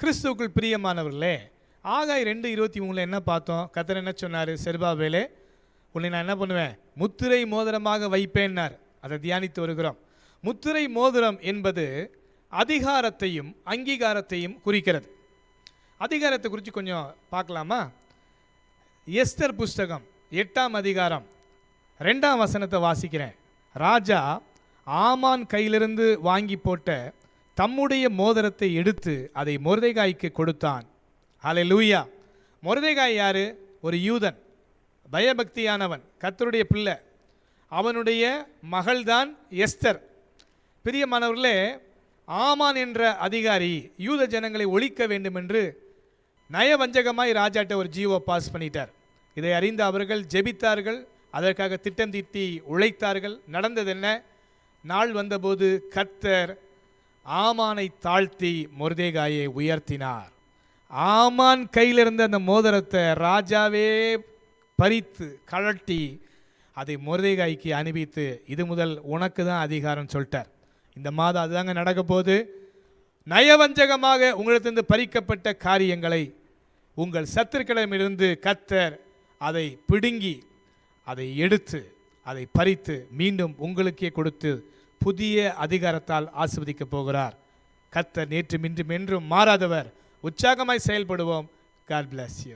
கிறிஸ்துவுக்குள் பிரியமானவர்களே ஆகாய் ரெண்டு இருபத்தி மூணில் என்ன பார்த்தோம்? கத்தர் என்ன சொன்னார்? செருபாபேலே உன்னை நான் என்ன பண்ணுவேன்? முத்திரை மோதிரமாக வைப்பேன்னார். அதை தியானித்து வருகிறோம். முத்திரை மோதிரம் என்பது அதிகாரத்தையும் அங்கீகாரத்தையும் குறிக்கிறது. அதிகாரத்தை குறித்து கொஞ்சம் பார்க்கலாமா? எஸ்தர் புஸ்தகம் எட்டாம் அதிகாரம் ரெண்டாம் வசனத்தை வாசிக்கிறேன். ராஜா ஆமான் கையிலிருந்து வாங்கி போட்ட தம்முடைய மோதிரத்தை எடுத்து அதை முருதைகாய்க்கு கொடுத்தான். ஹலே லூயா முருதைகாய் யாரு? ஒரு யூதன். பயபக்தியானவன். கத்தருடைய பிள்ளை. அவனுடைய மகள்தான் எஸ்தர். பிரியமானவர்களே ஆமான் என்ற அதிகாரி யூத ஜனங்களை ஒழிக்க வேண்டும் என்று நயவஞ்சகமாய் ராஜாட்ட ஒரு ஜீவோ பாஸ் பண்ணிட்டார். இதை அறிந்த அவர்கள் ஜெபித்தார்கள். அதற்காக திட்டம் தீட்டி உழைத்தார்கள். நடந்தது என்ன நாள் வந்தபோது கத்தர் ஆமானை தாழ்த்தி முருதேகாயை உயர்த்தினார். ஆமான் கையிலிருந்த அந்த மோதிரத்தை ராஜாவே பறித்து கழட்டி அதை முருதேகாய்க்கு அனுப்பித்து இது முதல் உனக்கு தான் அதிகாரம் சொல்லிட்டார். இந்த மாதம் அதுதாங்க நடக்க போது நயவஞ்சகமாக உங்களிடத்திலிருந்து பறிக்கப்பட்ட காரியங்களை உங்கள் சத்துருக்களிடமிருந்து கத்தர் அதை பிடுங்கி அதை எடுத்து அதை பறித்து மீண்டும் உங்களுக்கே கொடுத்து புதிய அதிகாரத்தால் ஆசிர்வதிக்கப் போகிறார். கர்த்தர் நேற்று இன்றும் என்றும் மாறாதவர். உற்சாகமாய் செயல்படுவோம். God bless